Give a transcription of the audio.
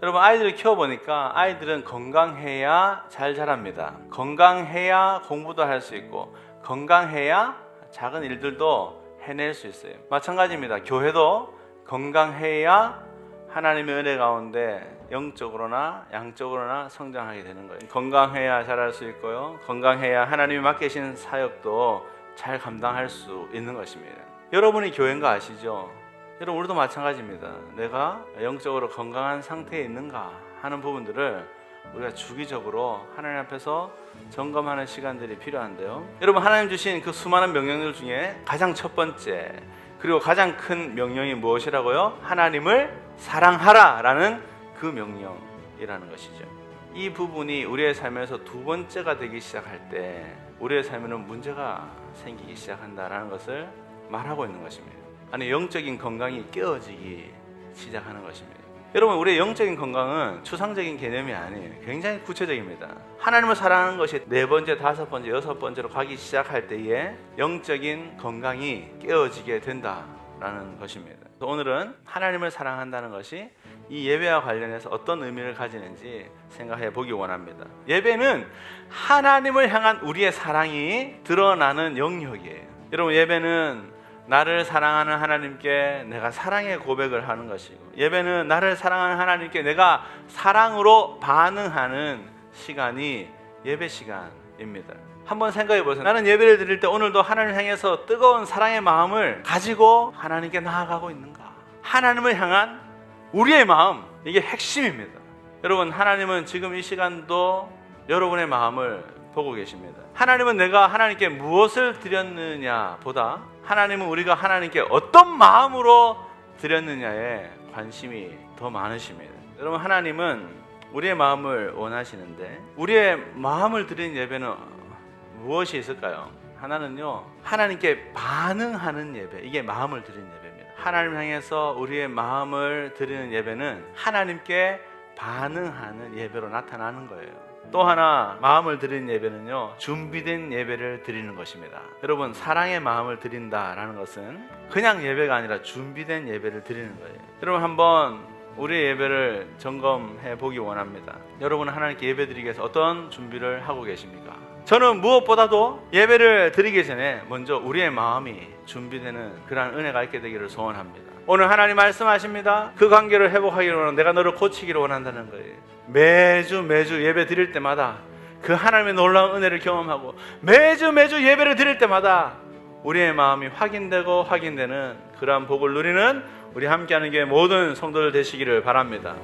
여러분 아이들을 키워보니까 아이들은 건강해야 잘 자랍니다. 건강해야 공부도 할 수 있고 건강해야 작은 일들도 해낼 수 있어요. 마찬가지입니다. 교회도 건강해야 하나님의 은혜 가운데 영적으로나 양적으로나 성장하게 되는 거예요. 건강해야 잘할 수 있고요. 건강해야 하나님이 맡기신 사역도 잘 감당할 수 있는 것입니다. 여러분이 교회인 거 아시죠? 여러분 우리도 마찬가지입니다. 내가 영적으로 건강한 상태에 있는가 하는 부분들을 우리가 주기적으로 하나님 앞에서 점검하는 시간들이 필요한데요. 여러분 하나님 주신 그 수많은 명령들 중에 가장 첫 번째 그리고 가장 큰 명령이 무엇이라고요? 하나님을 사랑하라라는 그 명령이라는 것이죠. 이 부분이 우리의 삶에서 두 번째가 되기 시작할 때 우리의 삶에는 문제가 생기기 시작한다라는 것을 말하고 있는 것입니다. 아니 영적인 건강이 깨어지기 시작하는 것입니다. 여러분 우리의 영적인 건강은 추상적인 개념이 아니에요. 굉장히 구체적입니다. 하나님을 사랑하는 것이 네 번째, 다섯 번째, 여섯 번째로 가기 시작할 때에 영적인 건강이 깨어지게 된다라는 것입니다. 오늘은 하나님을 사랑한다는 것이 이 예배와 관련해서 어떤 의미를 가지는지 생각해 보기 원합니다. 예배는 하나님을 향한 우리의 사랑이 드러나는 영역이에요. 여러분 예배는 나를 사랑하는 하나님께 내가 사랑의 고백을 하는 것이고 예배는 나를 사랑하는 하나님께 내가 사랑으로 반응하는 시간이 예배 시간입니다. 한번 생각해 보세요. 나는 예배를 드릴 때 오늘도 하나님을 향해서 뜨거운 사랑의 마음을 가지고 하나님께 나아가고 있는가? 하나님을 향한 우리의 마음 이게 핵심입니다. 여러분 하나님은 지금 이 시간도 여러분의 마음을 보고 계십니다. 하나님은 내가 하나님께 무엇을 드렸느냐 보다 하나님은 우리가 하나님께 어떤 마음으로 드렸느냐에 관심이 더 많으십니다. 여러분 하나님은 우리의 마음을 원하시는데 우리의 마음을 드린 예배는 무엇이 있을까요? 하나는요 하나님께 반응하는 예배 이게 마음을 드린 예배입니다. 하나님 향해서 우리의 마음을 드리는 예배는 하나님께 반응하는 예배로 나타나는 거예요. 또 하나 마음을 드리는 예배는요 준비된 예배를 드리는 것입니다. 여러분 사랑의 마음을 드린다라는 것은 그냥 예배가 아니라 준비된 예배를 드리는 거예요. 여러분 한번 우리의 예배를 점검해 보기 원합니다. 여러분은 하나님께 예배 드리기 위해서 어떤 준비를 하고 계십니까? 저는 무엇보다도 예배를 드리기 전에 먼저 우리의 마음이 준비되는 그러한 은혜가 있게 되기를 소원합니다. 오늘 하나님 말씀하십니다. 그 관계를 회복하기를 원하는 내가 너를 고치기를 원한다는 거예요. 매주 매주 예배 드릴 때마다 그 하나님의 놀라운 은혜를 경험하고 매주 매주 예배를 드릴 때마다 우리의 마음이 확인되고 확인되는 그러한 복을 누리는 우리 함께하는 게 모든 성도들 되시기를 바랍니다.